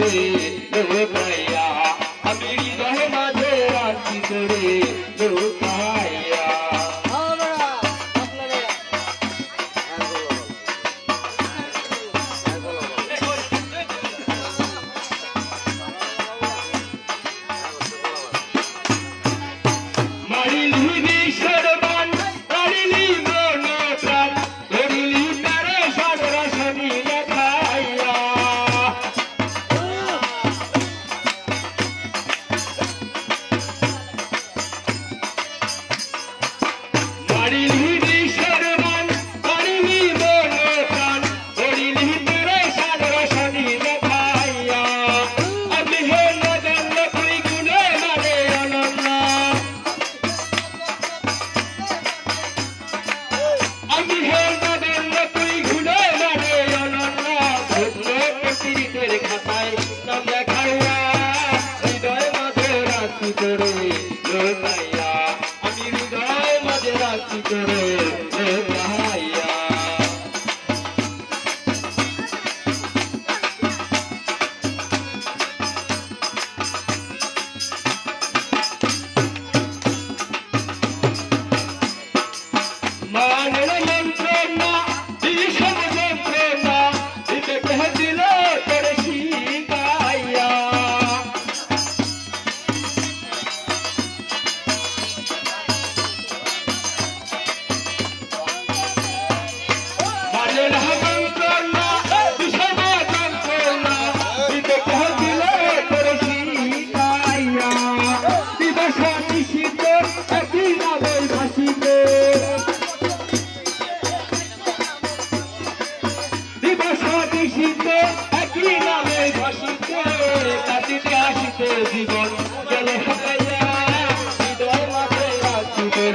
রে দেব আমি হৃদয় মাঝে রাখি রে দেব করে তাইয়া আমি হৃদয় মাঝে রাখি করে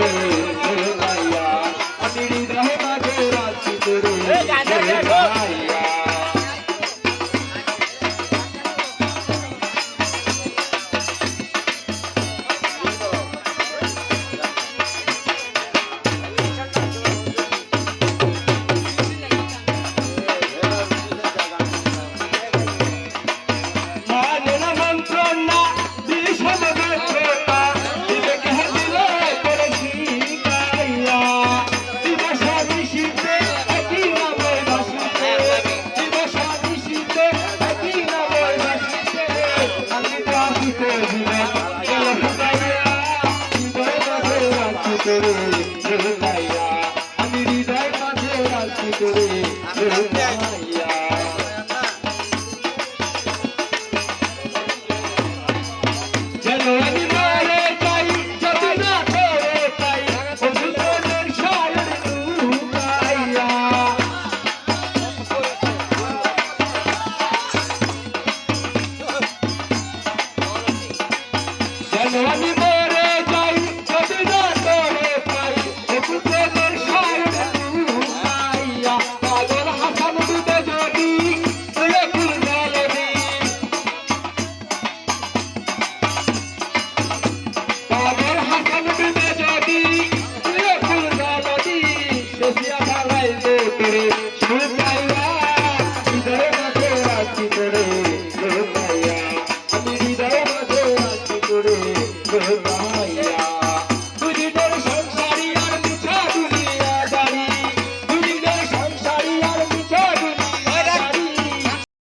रे तेरे हृदया